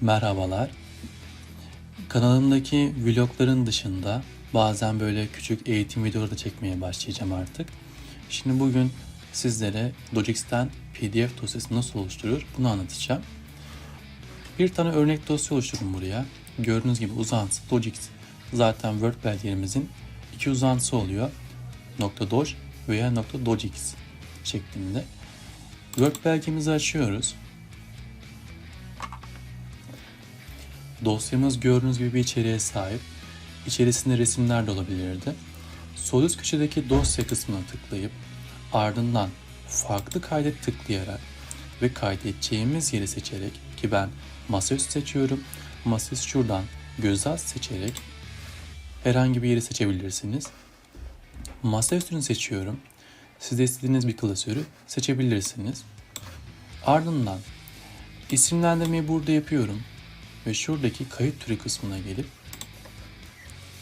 Merhabalar. Kanalımdaki vlogların dışında bazen böyle küçük eğitim videoları da çekmeye başlayacağım artık. Şimdi bugün sizlere Logix'ten PDF dosyası nasıl oluşturulur bunu anlatacağım. Bir tane örnek dosya oluşturun buraya. Gördüğünüz gibi uzantısı Logix. Zaten Word belgelerimizin iki uzantısı oluyor. .doj veya .dogix şeklinde. Word belgemizi açıyoruz. Dosyamız gördüğünüz gibi bir içeriğe sahip. İçerisinde resimler de olabilirdi. Sol üst köşedeki dosya kısmına tıklayıp ardından farklı kaydet tıklayarak ve kaydedeceğimiz yeri seçerek ki ben masaüstü seçiyorum. Masaüstü şuradan göz seçerek herhangi bir yeri seçebilirsiniz. Masaüstünü seçiyorum. Siz de istediğiniz bir klasörü seçebilirsiniz. Ardından isimlendirmeyi burada yapıyorum ve şuradaki kayıt türü kısmına gelip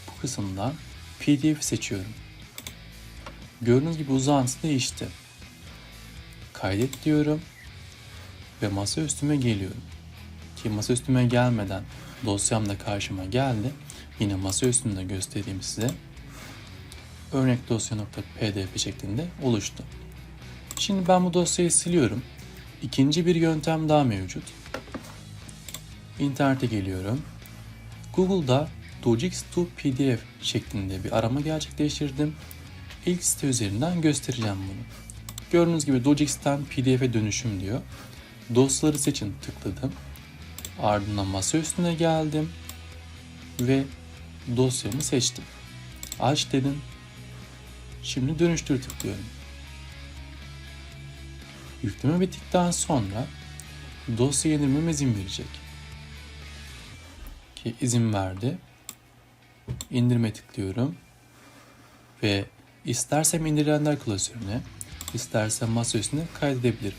bu kısımdan PDF seçiyorum. Gördüğünüz gibi uzantısı değişti. Kaydet diyorum ve masa üstüme geliyorum. Ki masa üstüme gelmeden dosyam da karşıma geldi. Yine masa üstünde göstereyim size. Örnek dosya.pdf şeklinde oluştu. Şimdi ben bu dosyayı siliyorum. İkinci bir yöntem daha mevcut. İnternete geliyorum. Google'da Dojix to PDF şeklinde bir arama gerçekleştirdim. İlk site üzerinden göstereceğim bunu. Gördüğünüz gibi Dojix'ten PDF'e dönüşüm diyor. Dosyaları seçin tıkladım. Ardından masa üstüne geldim ve dosyamı seçtim. Aç dedim. Şimdi dönüştür tıklıyorum. Yükleme bittikten sonra dosya yenilmeme izin verecek. Ki izin verdi. İndirme tıklıyorum. Ve istersem indirilenler klasörüne, istersem masa üstüne kaydedebilirim.